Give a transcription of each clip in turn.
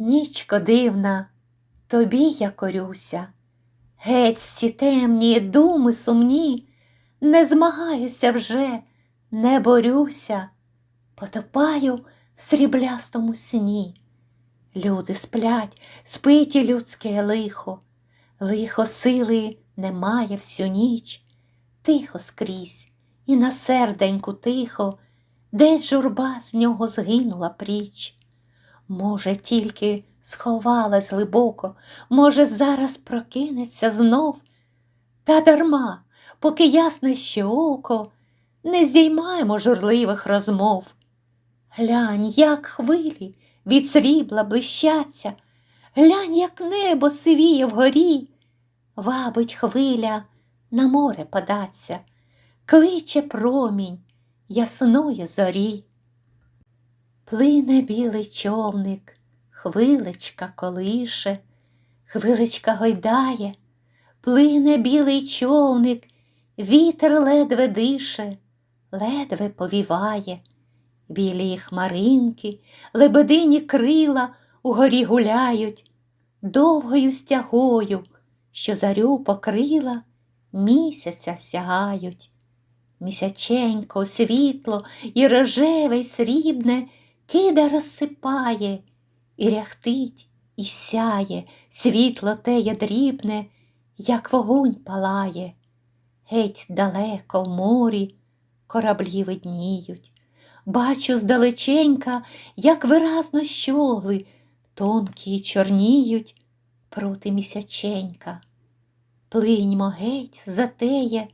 Нічко дивна, тобі я корюся, геть всі темні думи сумні, не змагаюся вже, не борюся, потопаю в сріблястому сні. Люди сплять, спить і людське лихо, лихо сили немає всю ніч, тихо скрізь і на серденьку тихо, десь журба з нього згинула пріч. Може, тільки сховалась глибоко, може, зараз прокинеться знов. Та дарма, поки ясне ще око, не здіймаємо журливих розмов. Глянь, як хвилі від срібла блищаться, глянь, як небо сивіє вгорі, вабить хвиля на море податься, кличе промінь ясної зорі. Плине білий човник, хвилечка колише, хвилечка гойдає, плине білий човник, вітер ледве дише, ледве повіває. Білі хмаринки, лебедині крила угорі гуляють, довгою стягою, що зарю покрила, місяця сягають. Місяченько, світло і рожеве й срібне кида розсипає, і ряхтить, і сяє, світло теє дрібне, як вогонь палає. Геть далеко в морі кораблі видніють. Бачу здалеченька, як виразно щогли, тонкі й чорніють проти місяченька. Плиньмо геть затеє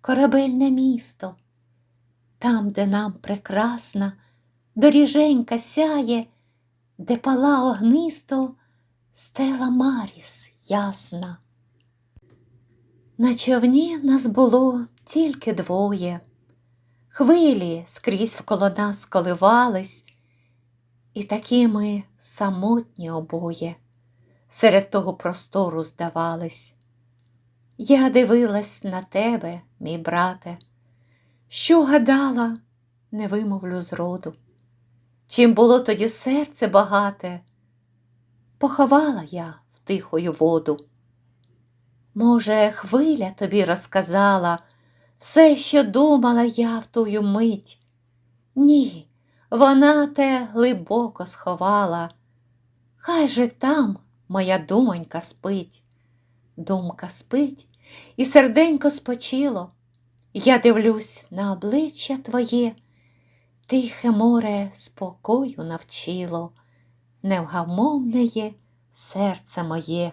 корабельне місто, там, де нам прекрасна доріженька сяє, де пала огнисто стела Маріс ясна. На човні нас було тільки двоє. Хвилі скрізь вколо нас коливались, і такі ми самотні обоє серед того простору здавались. Я дивилась на тебе, мій брате, що гадала, не вимовлю зроду. Чим було тоді серце багате, поховала я в тихою воду. Може, хвиля тобі розказала все, що думала я в тую мить. Ні, вона те глибоко сховала. Хай же там моя думонька спить. Думка спить, і серденько спочило. Я дивлюсь на обличчя твоє, тихе море спокою навчило, невгамовне серце моє.